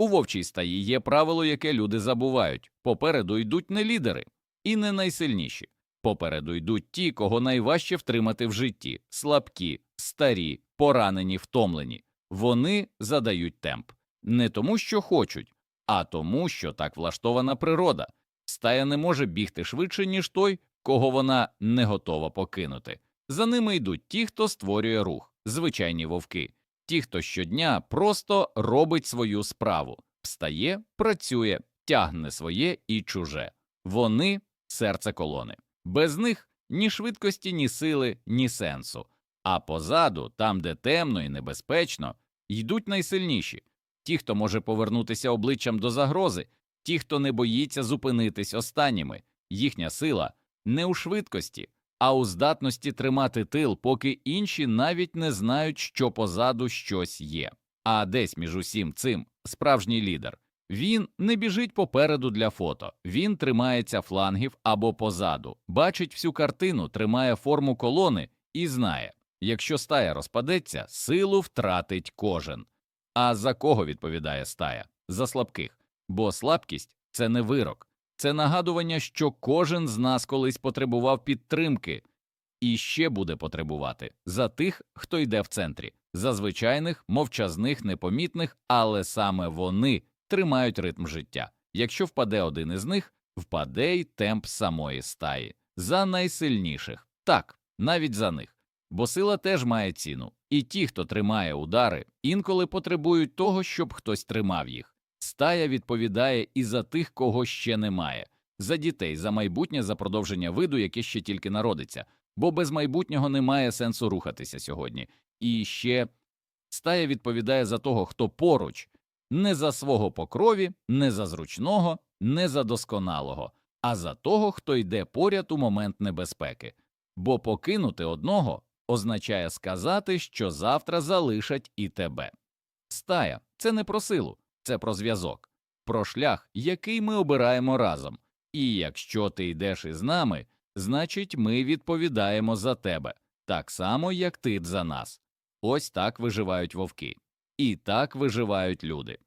У вовчій стаї є правило, яке люди забувають попереду йдуть не лідери і не найсильніші. Попереду йдуть ті, кого найважче втримати в житті слабкі, старі, поранені, втомлені. Вони задають темп не тому, що хочуть, а тому, що так влаштована природа. Стая не може бігти швидше, ніж той, кого вона не готова покинути. За ними йдуть ті, хто створює рух, звичайні вовки, ті, хто щодня просто робить свою справу, встає, працює, тягне своє і чуже. Вони серце колони. Без них ні швидкості, ні сили, ні сенсу. А позаду, там, де темно і небезпечно, йдуть найсильніші ті, хто може повернутися обличчям до загрози, ті, хто не боїться зупинитись останніми. Їхня сила не у швидкості, а у здатності тримати тил, поки інші навіть не знають, що позаду щось є. А десь між усім цим справжній лідер. Він не біжить попереду для фото, він тримається флангів або позаду, бачить всю картину, тримає форму колони і знає, якщо стая розпадеться, силу втратить кожен. А за кого відповідає стая? За слабких. Бо слабкість це не вирок, це нагадування, що кожен з нас колись потребував підтримки і ще буде потребувати за тих, хто йде в центрі, за звичайних, мовчазних, непомітних, але саме вони тримають ритм життя. Якщо впаде один із них, впаде й темп самої стаї. За найсильніших, так, навіть за них. Бо сила теж має ціну, і ті, хто тримає удари, інколи потребують того, щоб хтось тримав їх. Стая відповідає і за тих, кого ще немає, за дітей, за майбутнє, за продовження виду, яке ще тільки народиться, бо без майбутнього немає сенсу рухатися сьогодні. І ще стая відповідає за того, хто поруч, не за свого покрові, не за зручного, не за досконалого, а за того, хто йде поряд у момент небезпеки. Бо покинути одного означає сказати, що завтра залишать і тебе. Стая це не про силу, це про зв'язок, про шлях, який ми обираємо разом. І якщо ти йдеш із нами, значить ми відповідаємо за тебе, так само, як ти за нас. Ось так виживають вовки, і так виживають люди.